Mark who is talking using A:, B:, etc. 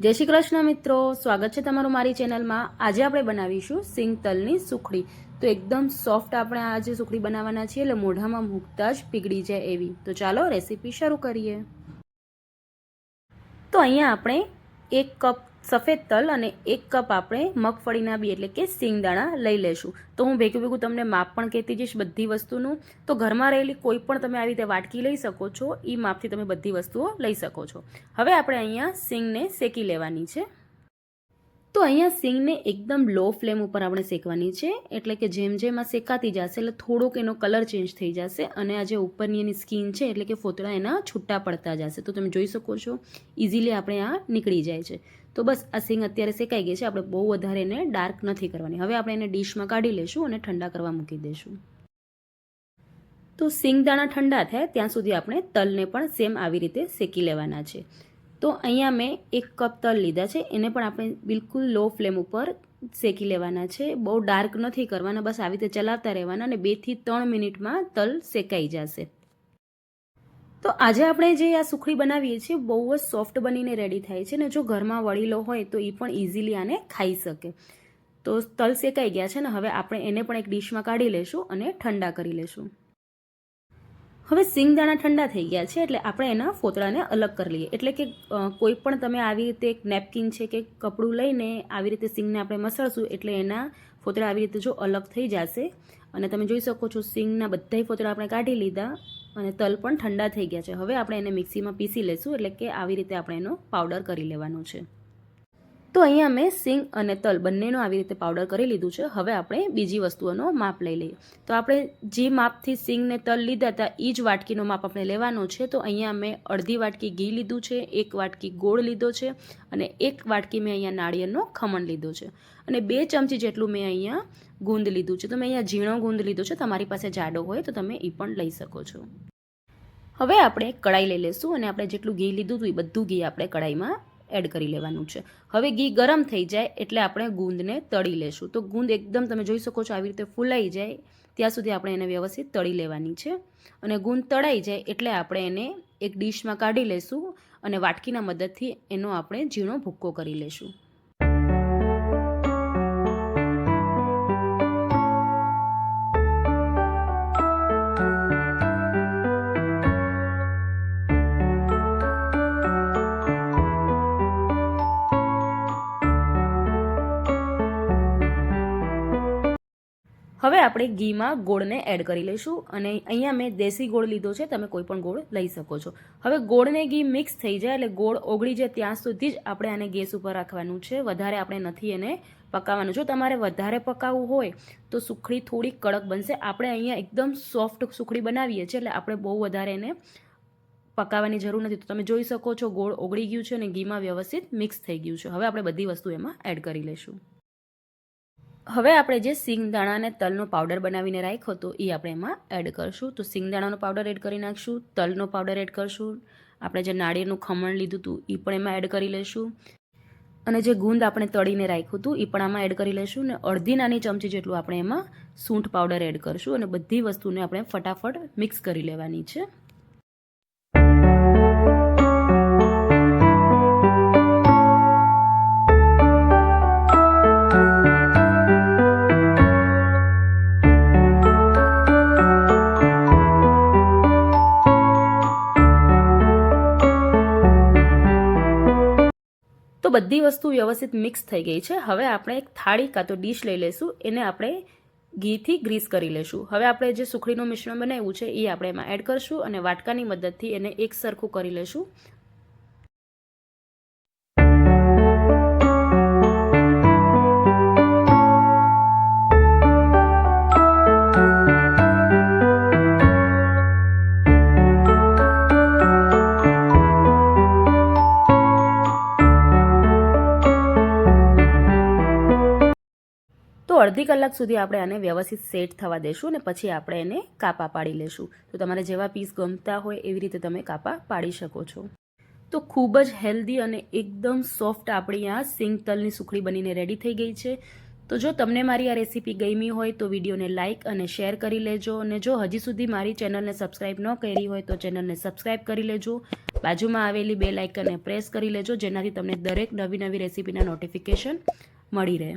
A: જય શ્રી કૃષ્ણ મિત્રો. સ્વાગત છે તમારું મારી ચેનલમાં. આજે આપણે બનાવીશું સિંગ તલની સુખડી. તો એકદમ સોફ્ટ આપણે આજે સુખડી બનાવવાના છીએ, એટલે મોઢામાં મૂકતા જ પીગળી જાય એવી. તો ચાલો રેસીપી શરૂ કરીએ. તો અહીંયા આપણે એક કપ સફેદ તલ અને એક કપ આપણે મગફળીના બી એટલે કે સિંગદાણા લઈ લેશું. તો હું ભેગું ભેગું તમને માપ પણ કહેતી જઈશ બધી વસ્તુનું. તો ઘરમાં રહેલી કોઈ પણ તમે આવી રીતે વાટકી લઈ શકો છો એ માપથી તમે બધી વસ્તુઓ લઈ શકો છો. હવે આપણે અહીંયા સિંગને શેકી લેવાની છે. તો અહીંયા સિંગને એકદમ લો ફ્લેમ ઉપર આપણે શેકવાની છે. એટલે કે જેમ જેમ આ શેકાતી જશે, એટલે થોડોક એનો કલર ચેન્જ થઈ જશે અને આ જે ઉપરની એની સ્કીન છે, એટલે કે ફોતળા એના છૂટા પડતા જશે. તો તમે જોઈ શકો છો ઇઝીલી આપણે આ નીકળી જાય છે. તો બસ, આ સિંગ અત્યારે શેકાઈ ગઈ છે. આપણે બહુ વધારે એને ડાર્ક નથી કરવાની. હવે આપણે એને ડીશમાં કાઢી લેશું અને ઠંડા કરવા મૂકી દઈશું તો સિંગદાણા ઠંડા થાય, ત્યાં સુધી આપણે તલને પણ સેમ આવી રીતે શેકી લેવાના છે. તો અહીંયા મેં એક કપ તલ લીધા છે, એને પણ આપણે બિલકુલ લો ફ્લેમ ઉપર શેકી લેવાના છે. બહુ ડાર્ક નથી કરવાના, બસ આવી રીતે ચલાવતા રહેવાના અને બેથી ત્રણ મિનિટમાં તલ શેકાઈ જશે. તો આજે આપણે જે આ સુખડી બનાવીએ છીએ, બહુ જ સોફ્ટ બનીને રેડી થાય છે ને જો ઘરમાં વડીલો હોય તો એ પણ ઇઝીલી આને ખાઈ શકે. તો તલ શેકાઈ ગયા છે ને, હવે આપણે એને પણ એક ડીશમાં કાઢી લેશું અને ઠંડા કરી લેશું. હવે સિંગદાણા ઠંડા થઈ ગયા છે એટલે આપણે એના ફોતળાને અલગ કરી લઈએ. એટલે કે કોઈ પણ તમે આવી રીતે એક નેપકિન છે કે કપડું લઈને આવી રીતે સિંગને આપણે મસળશું એટલે એના ફોતળા આવી રીતે જો અલગ થઈ જશે. અને તમે જોઈ શકો છો સિંગના બધાય ફોતળા આપણે કાઢી લીધા અને તલ પણ ઠંડા થઈ ગયા છે. હવે આપણે એને મિક્સીમાં પીસી લઈશું એટલે કે આવી રીતે આપણે એનો પાવડર કરી લેવાનો છે. તો અહીંયા મેં સિંગ અને તલ બંનેનો આવી રીતે પાવડર કરી લીધું છે. હવે આપણે બીજી વસ્તુઓનો માપ લઈ લઈએ. તો આપણે જે માપથી સિંગ ને તલ લીધા હતા એ જ વાટકીનો માપ આપણે લેવાનો છે. તો અહીંયા મેં અડધી વાટકી ઘી લીધું છે, એક વાટકી ગોળ લીધો છે અને એક વાટકી મેં અહીંયા નાળિયેરનો ખમણ લીધો છે. અને બે ચમચી જેટલું મેં અહીંયા ગુંદ લીધું છે. તો મેં અહીંયા ઝીણો ગુંદ લીધો છે. તમારી પાસે જાડો હોય તો તમે એ પણ લઈ શકો છો. હવે આપણે કડાઈ લઈ લઈશું અને આપણે જેટલું ઘી લીધું હતું એ બધું ઘી આપણે કડાઈમાં એડ કરી લેવાનું છે. હવે ઘી ગરમ થઈ જાય એટલે આપણે ગુંદને તળી લેશું. તો ગુંદ એકદમ તમે જોઈ શકો છો આવી રીતે ફૂલાઈ જાય, ત્યાં સુધી આપણે એને વ્યવસ્થિત તળી લેવાની છે. અને ગુંદ તળાઈ જાય એટલે આપણે એને એક ડીશમાં કાઢી લેશું અને વાટકીના મદદથી એનો આપણે ઝીણો ભૂક્કો કરી લેશું. હવે આપણે ઘીમાં ગોળને એડ કરી લઈશું અને અહીંયા મેં દેશી ગોળ લીધો છે, તમે કોઈ પણ ગોળ લઈ શકો છો. હવે ગોળને ઘી મિક્સ થઈ જાય એટલે ગોળ ઓગળી જાય ત્યાં સુધી જ આપણે આને ગેસ ઉપર રાખવાનું છે. વધારે આપણે નથી એને પકાવવાનું. જો તમારે વધારે પકાવવું હોય તો સુખડી થોડી કડક બનશે. આપણે અહીંયા એકદમ સોફ્ટ સુખડી બનાવીએ છીએ એટલે આપણે બહુ વધારે એને પકાવવાની જરૂર નથી. તો તમે જોઈ શકો છો ગોળ ઓગળી ગયું છે અને ઘીમાં વ્યવસ્થિત મિક્સ થઈ ગયું છે. હવે આપણે બધી વસ્તુ એમાં એડ કરી લઈશું. હવે આપણે જે સિંગદાણા અને તલનો પાવડર બનાવીને રાખ્યો હતો એ આપણે એમાં એડ કરશું. તો સિંગદાણાનો પાવડર એડ કરી નાખશું, તલનો પાવડર એડ કરશું, આપણે જે નાળિયેરનું ખમણ લીધું હતું એ પણ એમાં એડ કરી લઈશું અને જે ગુંદ આપણે તળીને રાખ્યું હતું એ પણ આમાં એડ કરી લઈશું અને અડધી નાની ચમચી જેટલું આપણે એમાં સૂંઠ પાવડર એડ કરશું અને બધી વસ્તુને આપણે ફટાફટ મિક્સ કરી લેવાની છે. તો બધી વસ્તુ વ્યવસ્થિત મિક્સ થઈ ગઈ છે. હવે આપણે એક થાળી કાં તો ડીશ લઈ લઈશું. એને આપણે ઘીથી ગ્રીસ કરી લઈશું. હવે આપણે જે સુખડીનું મિશ્રણ બનાવ્યું છે એ આપણે એમાં એડ કરશું અને વાટકાની મદદથી એને એક સરખું કરી લઈશું. અડધી કલાક સુધી આપણે આને વ્યવસ્થિત સેટ થવા દેશું અને પછી આપણે એને કાપા પાડી લેશું. તો તમારે જેવા પીસ ગમતા હોય એવી રીતે તમે કાપા પાડી શકો છો. તો ખૂબ જ હેલ્ધી અને એકદમ સોફ્ટ આપણી આ સિંગ તલની સુખડી બનીને રેડી થઈ ગઈ છે. તો જો તમને મારી આ રેસીપી ગમી હોય તો વિડીયોને લાઇક અને શેર કરી લેજો અને જો હજી સુધી મારી ચેનલને સબસ્ક્રાઈબ ન કરી હોય તો ચેનલને સબસ્ક્રાઈબ કરી લેજો. બાજુમાં આવેલી બે લાઇકનને પ્રેસ કરી લેજો જેનાથી તમને દરેક નવી નવી રેસીપીના નોટિફિકેશન મળી રહે.